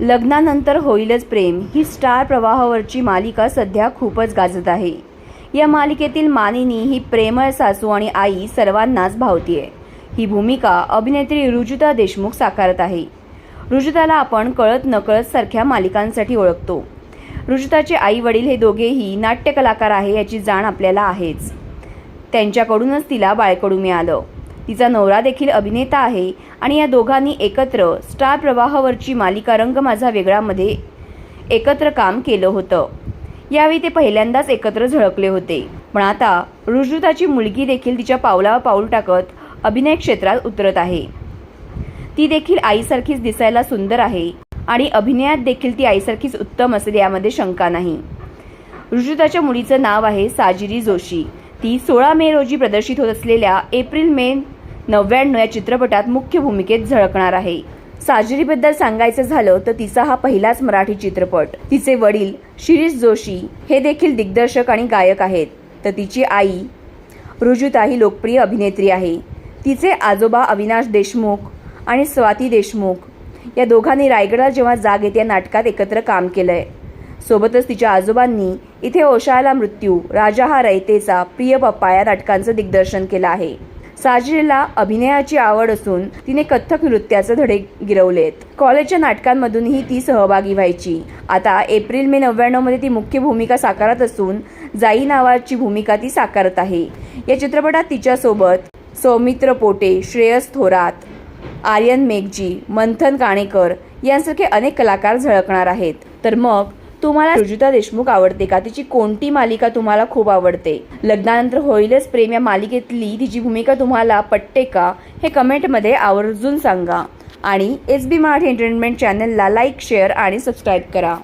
लग्नानंतर होईलच प्रेम. ही स्टार प्रवाहावरची मालिका सध्या खूपच गाजत आहे. या मालिकेतील मानिनी ही प्रेमळ सासू आणि आई सर्वांनाच भावतीये. ही भूमिका अभिनेत्री रुजुता देशमुख साकारत आहे. रुजुताला आपण कळत नकळत सारख्या मालिकांसाठी ओळखतो. रुजुताचे आई वडील हे दोघेही नाट्य कलाकार आहे याची जाण आपल्याला आहेच. त्यांच्याकडूनच तिला बाळकडू मिळालं. तिचा नवरा देखील अभिनेता आहे आणि या दोघांनी एकत्र स्टार प्रवाहावरची मालिका रंग माझा वेगळामध्ये एकत्र काम केलं होतं. यावेळी ते पहिल्यांदाच एकत्र झळकले होते. पण आता रुजुताची मुलगी देखील तिच्या पावलावर पाऊल टाकत अभिनय क्षेत्रात उतरत आहे. ती देखील आईसारखीच दिसायला सुंदर आहे आणि अभिनयात देखील ती आईसारखीच उत्तम असेल यामध्ये शंका नाही. रुजुताच्या मुलीचं नाव आहे साजिरी जोशी. ती सोळा मे रोजी प्रदर्शित होत असलेल्या एप्रिल मे नव्याण्णव या चित्रपटात मुख्य भूमिकेत झळकणार आहे. साजरीबद्दल सांगायचं झालं तर तिचा हा पहिलाच मराठी चित्रपट. तिचे वडील शिरीष जोशी हे देखील दिग्दर्शक आणि गायक आहेत. तर तिची आई रुजुता ही लोकप्रिय अभिनेत्री आहे. तिचे आजोबा अविनाश देशमुख आणि स्वाती देशमुख या दोघांनी रायगडला जेव्हा जाग येते या नाटकात एकत्र काम केलं आहे सोबतच तिच्या आजोबांनी इथे ओशाळाला मृत्यू राजा हा रयतेचा प्रिय पप्पा या नाटकांचं दिग्दर्शन केलं आहे. साजरीला अभिनयाची आवड असून तिने कथ्थक नृत्याचे धडे गिरवलेत. कॉलेजच्या नाटकांमधूनही ती सहभागी व्हायची. आता एप्रिल मे नव्याण्णवमध्ये ती मुख्य भूमिका साकारत असून जाई नावाची भूमिका ती साकारत आहे. या चित्रपटात तिच्यासोबत सौमित्र पोटे श्रेयस थोरात आर्यन मेघजी मंथन काणेकर यांसारखे अनेक कलाकार झळकणार आहेत. तर मग तुम्हाला रुजुता देशमुख आवडते का? तिची कोणती मालिका तुम्हाला खूप आवडते? लग्नानंतर होईलच प्रेम या मालिकेतली तिची भूमिका तुम्हाला पटते का? हे कमेंटमध्ये आवर्जून सांगा. आणि एस बी मराठी एंटरटेनमेंट चॅनलला लाईक शेअर आणि सबस्क्राईब करा.